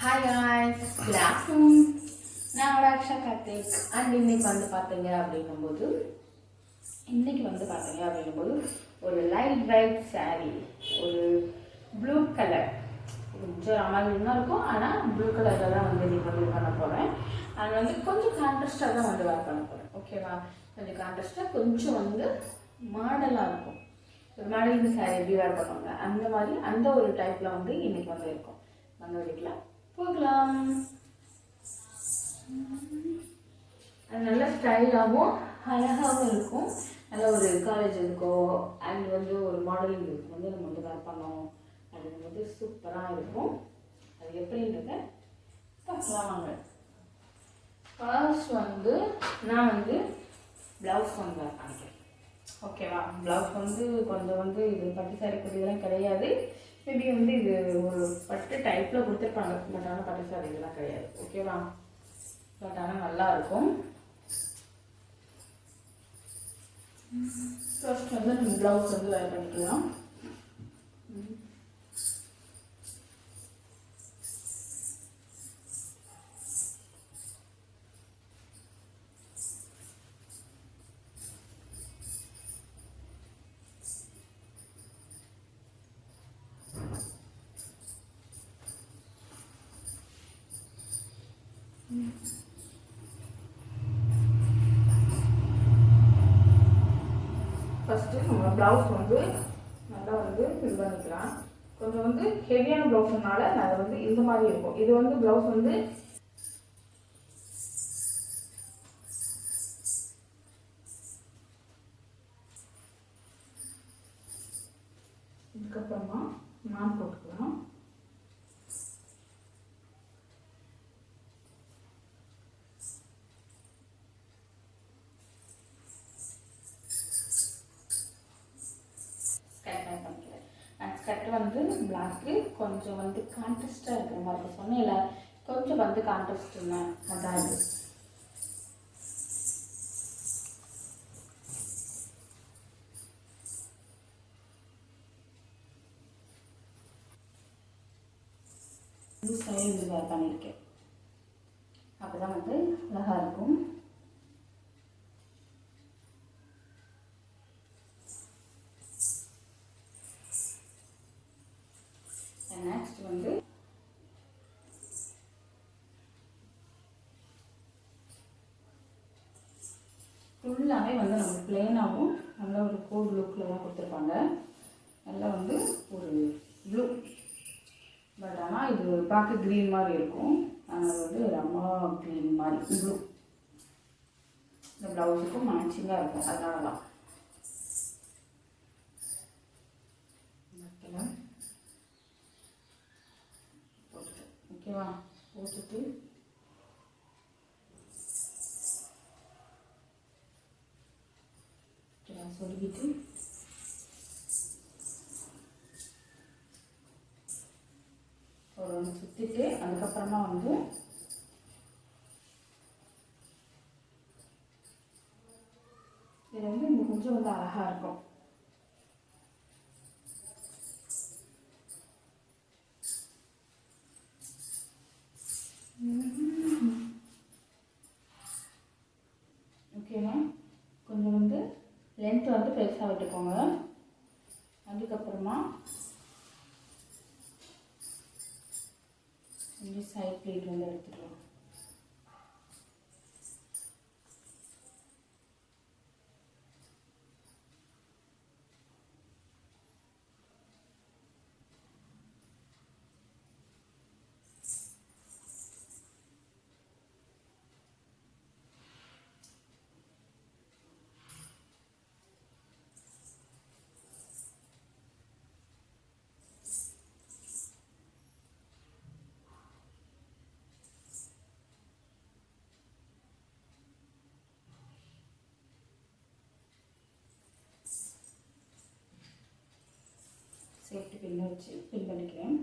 Hi guys. Good afternoon நான் Aqsa Karthik. And இன்னைக்கு வந்து பார்த்தீங்க அப்படின்னும்போது இன்னைக்கு வந்து பார்த்தீங்க அப்படின்னும்போது ஒரு லைட் வெயிட் saree ஒரு ப்ளூ கலர் கொஞ்சம் தான் இருக்கும் ஆனால் ப்ளூ கலரில் தான் வந்து இன்னைக்கு வந்து பண்ண போகிறேன் அது வந்து கொஞ்சம் கான்ட்ராஸ்டாக தான் வந்து வேர் பண்ண போகிறேன் ஓகேவா கொஞ்சம் கான்ட்ராஸ்டாக கொஞ்சம் வந்து மாடலாக இருக்கும். ஒரு மாடலிங் சாரி எப்படி வேர் பண்ணுவாங்க? அந்த மாதிரி அந்த ஒரு டைப்பில் வந்து இன்னைக்கு வந்து இருக்கும். வந்து வீட்டில். போகலாம். அது நல்ல ஸ்டைலாகவும் அழகாகவும் இருக்கும். நல்ல ஒரு காலேஜ் இருக்கோ அண்ட் வந்து ஒரு மாடலிங் இருக்கும். வந்து நம்ம வந்து வேர் பண்ணோம் அது வந்து சூப்பராக இருக்கும். அது எப்படின்றத பார்க்கலாம் வாங்க ஃபர்ஸ்ட் வந்து நான் வந்து ப்ளவுஸ் வந்து வேர் பண்ணிக்கிறேன். ஓகேவா ப்ளவுஸ் வந்து கொஞ்சம் வந்து இது பட்டு சாரி இதெல்லாம் கிடையாது. மேபி வந்து இது ஒரு பட்டு டைப்பில் கொடுத்துருப்பாங்க. பட் ஆனால் பட்டு சாரி இதெல்லாம் கிடையாது. ஓகேவா பட் ஆனால் நல்லா இருக்கும். ஃபர்ஸ்ட் வந்து நம்ம ப்ளவுஸ் வந்து வேர் பண்ணிக்கலாம். ஃபஸ்ட்டு நம்ம ப்ளவுஸ் வந்து நல்லா வந்து இது பண்ணிக்கலாம் கொஞ்சம் வந்து ஹெவியான ப்ளவுஸ்னால அது வந்து இந்த மாதிரி இருக்கும். இது வந்து ப்ளவுஸ் வந்து இதுக்கப்புறமா நான் போட்டுக்கலாம். அண்ட் வந்து பிளாக்கு கொஞ்சம் வந்து கான்ட்ரஸ்டாக இருக்கிற மாதிரி இருக்கும். இல்லை கொஞ்சம் வந்து கான்ட்ரஸ்ட் அதான் இது. இது பண்ணியிருக்கேன். அப்போ தான் வந்து அழகாக இருக்கும் நெக்ஸ்ட் வந்து ஃபுல்லாகவே வந்து நம்ம பிளெயினாகவும் நல்லா ஒரு கோல்டு லுக்கில் தான் கொடுத்துருப்பாங்க. நல்லா வந்து ஒரு ப்ளூ பட் ஆனால் இது பார்க்க க்ரீன் மாதிரி இருக்கும். ஆனால் அது வந்து ரம்மா க்ரீன் மாதிரி ப்ளூ இந்த ப்ளவுஸுக்கும் மேட்சிங்காக இருக்கும். அதனால தான். போட்டுட்டு ஓகேவா? போட்டுட்டு ஓகேவா சொல்லிக்கிட்டு ஒரு ஒன்று சுற்றிட்டு அதுக்கப்புறமா வந்து இது வந்து இன்னும் கொஞ்சம் வந்து அழகாக இருக்கும். பெருசாக விட்டுக்கோங்க. அதுக்கப்புறமா கொஞ்சம் சைட் பிளேட் வந்து எடுத்துக்கலாம். பின்ன வச்சு பின் பண்ணிக்கிறேன்.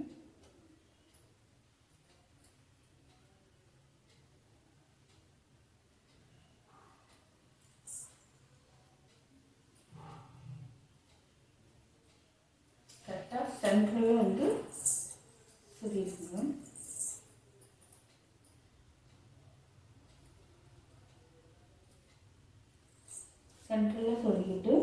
கரெக்டாக சென்டரில் வந்து சுதிக்கணும் சென்டரில் சொல்லிக்கிட்டு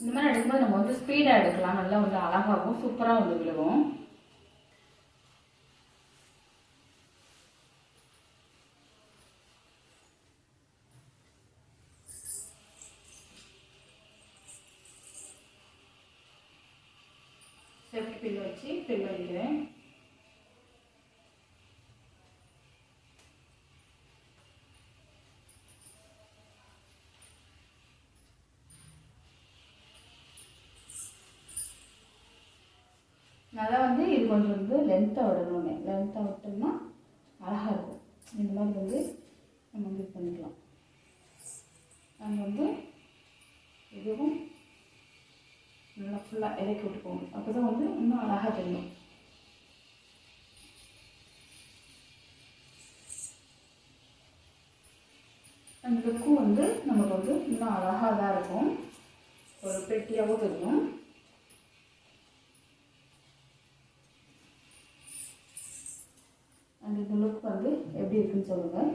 இந்த மாதிரி எடுக்கும்போது நம்ம வந்து ஸ்பீடாக எடுக்கலாம். நல்லா வந்து அழகாகவும் சூப்பராக வந்து விழுவோம் சேஃப்டி பில் வச்சு பில் வைக்கிறேன் நல்லா வந்து இது கொஞ்சம் வந்து லென்த்தாக விடணுமே லென்த்தாக விட்டோம்னா அழகாக இருக்கும். இந்த மாதிரி வந்து நம்ம வந்து இது பண்ணிக்கலாம். நம்ம வந்து இதுவும் நல்லா ஃபுல்லாக இறக்கி விட்டுக்கோங்க. அப்போ தான் வந்து இன்னும் அழகாக தெரியும். அந்த லுக்கும் வந்து நமக்கு வந்து இன்னும் அழகாக தான் இருக்கும். ஒரு பெட்டியாகவும் தெரியும் அந்த இந்த லுக் வந்து எப்படி இருக்குன்னு சொல்லுங்கள்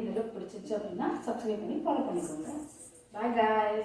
இந்த லுக் பிடிச்சிருச்சு அப்படின்னா சப்ஸ்கிரைப் பண்ணி ஃபாலோ பண்ணிக்கோங்க. பாய் பாய்